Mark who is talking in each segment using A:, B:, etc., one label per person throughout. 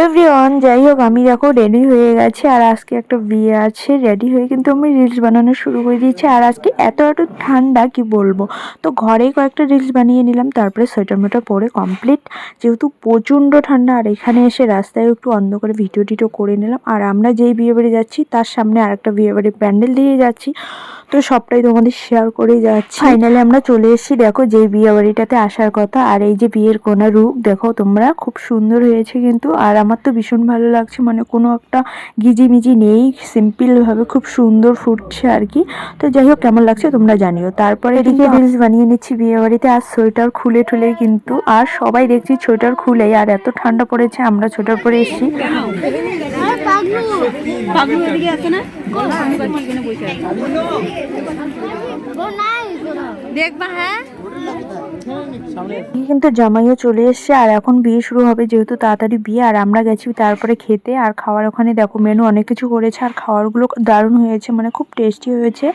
A: Everyone যাই হোক আমি দেখো রেডি হয়ে গেছি আর আজকে একটা বিয়ে আছে রেডি হয়ে কিন্তু আমি রিলস বানানো শুরু করে দিয়েছি আর আজকে এত এত ঠান্ডা, কি বলব? তো ঘরেই কয়েকটা রিলস বানিয়ে নিলাম, তারপরে সোয়েটার মোটার পরে কমপ্লিট যেহেতু প্রচণ্ড ঠান্ডা, আর এখানে এসে রাস্তায় একটু অন্ধকারে ভিডিও টিডিও করে নিলাম। আর আমরা যেই বিয়ে বাড়ি যাচ্ছি, তার সামনে আরেকটা বিয়ে বাড়ির প্যান্ডেল দিয়ে যাচ্ছি। তো সবটাই তোমাদের শেয়ার করেই যাচ্ছি। ফাইনালি আমরা চলে এসেছি দেখো যে বিয়ে বাড়িটাতে আসার কথা আর এই যে বিয়ের কোনা রূপ দেখো তোমরা খুব সুন্দর হয়েছে কিন্তু আর আমার তো ভীষণ ভালো লাগছে মানে কোনো একটা গিজিমিজি নেই সিম্পলভাবে খুব সুন্দর ফুটছে আর কি। তো যাই হোক কেমন লাগছে তোমরা জানিও। তারপরে এদিকে রিলস বানিয়ে নিচ্ছি বিয়ে বাড়িতে আর সোয়েটার খুলে ঠুলে কিন্তু আর সবাই দেখছি সোয়েটার খুলেই আর এত ঠান্ডা পড়েছে আমরা সোয়েটার পরে এসেছি।
B: পাগলু। এদিকে আছে না। দেখবা হ্যাঁ
A: কিন্তু জামাইও চলে এসছে আর এখন বিয়ে শুরু হবে যেহেতু তাড়াতাড়ি বিয়ে আর আমরা গেছি তারপরে খেতে আর খাওয়ার ওখানে দেখো মেনু অনেক কিছু করেছে আর খাওয়ারগুলো দারুণ হয়েছে মানে খুব টেস্টি হয়েছে।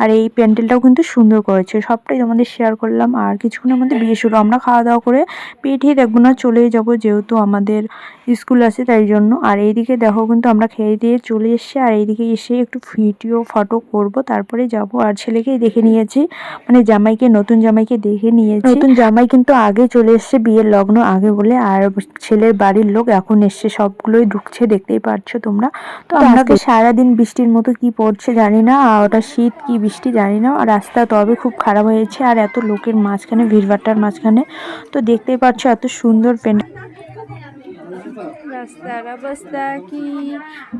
A: আর এই প্যান্ডেলটাও কিন্তু সুন্দর করেছে সবটাই তোমাদের শেয়ার করলাম আর কিছুক্ষণের মধ্যে বিয়ে শুরু আমরা খাওয়া দাওয়া করে পেটিয়ে দেখব না চলেই যাব যেহেতু আমাদের স্কুল আছে তাই জন্য। আর এইদিকে দেখো কিন্তু আমরা খেয়ে দিয়ে চলে এসেছি আর এইদিকে এসে একটু ভিডিও ফটো করব তারপরে যাব। আর ছেলেকেই দেখে নিয়েছি মানে জামাইকে নতুন জামাইকে দেখে নিয়েছি। নতুন জামাই কিন্তু আগে চলে এসছে বিয়ের লগ্ন আগে বলে আর ছেলের বাড়ির লোক এখন এসছে। সবগুলোই ঢুকছে দেখতেই পারছ তোমরা। তো আমাকে সারাদিন বৃষ্টির মতো কি পড়ছে জানি না ওটা শীত কি বৃষ্টি জানি না। আর রাস্তা তবে খুব খারাপ হয়েছে আর এত লোকের মাঝখানে ভিড়ভাট্টার মাঝখানে। তো দেখতেই পাচ্ছ এত সুন্দর পেন
B: রাস্তার অবস্থা কি?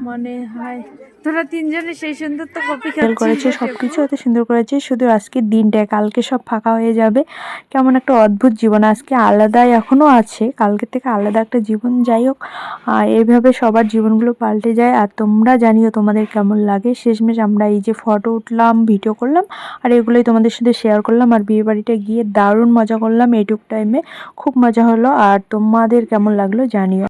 B: মনে হয় তোরা তিনজনে সেই সুন্দর তো কপি
A: খেয়াল করেছে সবকিছু এত সুন্দর করেছে শুধু আজকের দিনটা কালকে সব ফাঁকা হয়ে যাবে। কেমন একটা অদ্ভুত জীবন আজকে আলাদাই এখনও আছে। কালকে থেকে আলাদা একটা জীবন যাই হোক এইভাবে সবার জীবনগুলো পাল্টে যায়। আর তোমরা জানিও তোমাদের কেমন লাগে। শেষমেশ আমরা এই যে ফটো উঠলাম ভিডিও করলাম আর এগুলোই তোমাদের সাথে শেয়ার করলাম। আর বিয়ে বাড়িতে গিয়ে দারুণ মজা করলাম। এইটুক টাইমে খুব মজা হলো। আর তোমাদের কেমন লাগল জানিও।